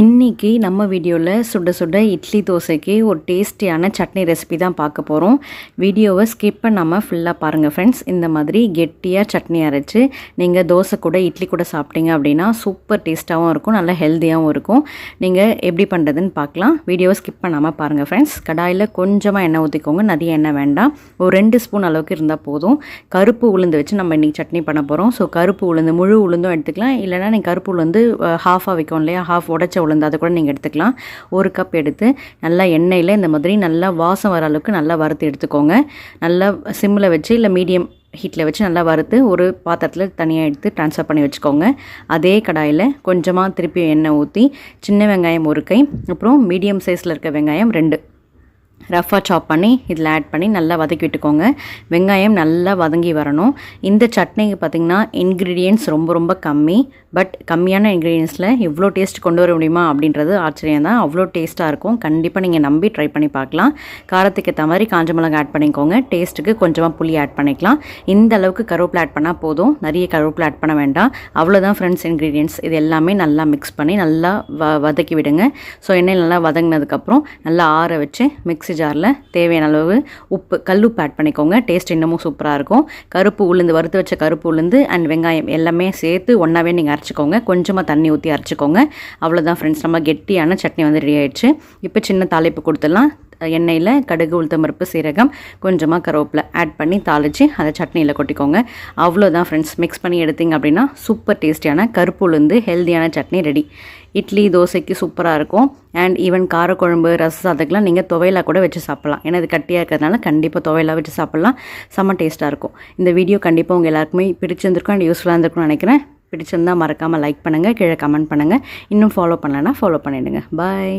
இன்றைக்கி நம்ம வீடியோவில் சுட சுட இட்லி தோசைக்கு ஒரு டேஸ்டியான சட்னி ரெசிபி தான் பார்க்க போகிறோம் வீடியோவை ஸ்கிப் பண்ணாமல் ஃபுல்லாக பாருங்கள் ஃப்ரெண்ட்ஸ் இந்த மாதிரி கெட்டியாக சட்னி அரைச்சி நீங்கள் தோசை கூட இட்லி கூட சாப்பிட்டீங்க அப்படின்னா சூப்பர் டேஸ்ட்டாகவும் இருக்கும் நல்லா ஹெல்த்தியாகவும் இருக்கும். நீங்கள் எப்படி பண்ணுறதுன்னு பார்க்கலாம். வீடியோவை ஸ்கிப் பண்ணாமல் பாருங்கள் ஃப்ரெண்ட்ஸ் கடாயில் கொஞ்சமாக எண்ணெய் ஊற்றிக்கோங்க நிறைய எண்ணெய் வேண்டாம். ஒரு ரெண்டு ஸ்பூன் அளவுக்கு இருந்தால் போதும். கருப்பு உளுந்து வச்சு நம்ம இன்றைக்கி சட்னி பண்ண போகிறோம் ஸோ கருப்பு உளுந்து முழு உளுந்தும் எடுத்துக்கலாம். இல்லைனா நீங்கள் கருப்பு உளுந்து ஹாஃபாக வைக்கும் இல்லையா? ஹாஃப் உடச்ச உளுந்து அதை கூட நீங்கள் எடுத்துக்கலாம். ஒரு கப் எடுத்து நல்லா எண்ணெயில் இந்த மாதிரி நல்லா வாசம் வர அளவுக்கு நல்லா வறுத்து எடுத்துக்கோங்க. நல்லா சிம்மில் வச்சு இல்லை மீடியம் ஹீட்டில் வச்சு நல்லா வறுத்து ஒரு பாத்திரத்தில் தனியாக எடுத்து ட்ரான்ஸ்ஃபர் பண்ணி வச்சுக்கோங்க. அதே கடாயில் கொஞ்சமாக திருப்பி எண்ணெய் ஊற்றி சின்ன வெங்காயம் ஒரு கை அப்புறம் மீடியம் சைஸில் இருக்க வெங்காயம் ரெண்டு. ரஃபாக சாப் பண்ணி இதில் ஆட் பண்ணி நல்லா வதக்கி விட்டுக்கோங்க. வெங்காயம் நல்லா வதங்கி வரணும். இந்த சட்னிக்கு பார்த்திங்கன்னா இன்க்ரீடியன்ஸ் ரொம்ப ரொம்ப கம்மி. பட் கம்மியான இன்க்ரீடியன்ஸில் இவ்வளோ டேஸ்ட் கொண்டு வர முடியுமா அப்படின்றது ஆச்சரியம் தான். அவ்வளோ டேஸ்ட்டாக இருக்கும். கண்டிப்பாக நீங்கள் நம்பி ட்ரை பண்ணி பார்க்கலாம். காரத்துக்கு ஏற்ற மாதிரி காஞ்ச மிளகா ஆட் பண்ணிக்கோங்க. டேஸ்ட்டுக்கு கொஞ்சமாக புளி ஆட் பண்ணிக்கலாம். இந்த அளவுக்கு கருவேப்பிலை ஆட் பண்ணால் போதும். நிறைய கருவேப்பிலை ஆட் பண்ண வேண்டாம். அவ்வளோதான் ஃப்ரெண்ட்ஸ் இன்க்ரீடியன்ஸ் இது எல்லாமே நல்லா மிக்ஸ் பண்ணி நல்லா வ வதக்கி விடுங்க. ஸோ எண்ணெய் நல்லா வதங்கினதுக்கப்புறம் நல்லா ஆற வச்சு மிக்ஸி ஜாரில் தேவையான அளவு உப்பு கல்லுப்பு ஆட் பண்ணிக்கோங்க. டேஸ்ட் இன்னமும் சூப்பராக இருக்கும். கருப்பு உளுந்து வறுத்து வச்ச கருப்பு உளுந்து அண்ட் வெங்காயம் எல்லாமே சேர்த்து ஒன்றாவே நீங்கள் அரைச்சிக்கோங்க. கொஞ்சமாக தண்ணி ஊற்றி அரைச்சிக்கோங்க. அவ்வளோதான் ஃப்ரெண்ட்ஸ் நம்ம கெட்டியான சட்னி வந்து ரெடி ஆயிடுச்சு. இப்போ சின்ன தாளிப்பு கொடுத்துடலாம். எண்ணெயில் கடுகு உளுத்தம்பருப்பு சீரகம் கொஞ்சமாக கருவேப்பிலை ஆட் பண்ணி தாளித்து அதை சட்னியில் கொட்டிக்கோங்க. அவ்வளோதான் ஃப்ரெண்ட்ஸ் மிக்ஸ் பண்ணி எடுத்திங்க அப்படின்னா சூப்பர் டேஸ்டியான கருப்பு உளுந்து ஹெல்த்தியான சட்னி ரெடி இட்லி தோசைக்கு சூப்பராக இருக்கும். அண்ட் ஈவன் காரக்குழம்பு ரசம் அதுக்கெலாம் நீங்கள் துவையலாக கூட வச்சு சாப்பிட்லாம். ஏன்னா இது கட்டியாக இருக்கிறதுனால கண்டிப்பாக துவையலாக வச்சு சாப்பிட்லாம். செம்ம டேஸ்ட்டாக இருக்கும். இந்த வீடியோ கண்டிப்பாக உங்கள் எல்லாருக்குமே பிடிச்சிருந்துருக்கும் அண்ட் யூஸ்ஃபுல்லாக இருந்திருக்கும்னு நினைக்கிறேன். பிடிச்சிருந்தால் மறக்காமல் லைக் பண்ணுங்கள் கீழே கமெண்ட் பண்ணுங்கள் இன்னும் ஃபாலோ பண்ணலைன்னா ஃபாலோ பண்ணிவிடுங்க பாய்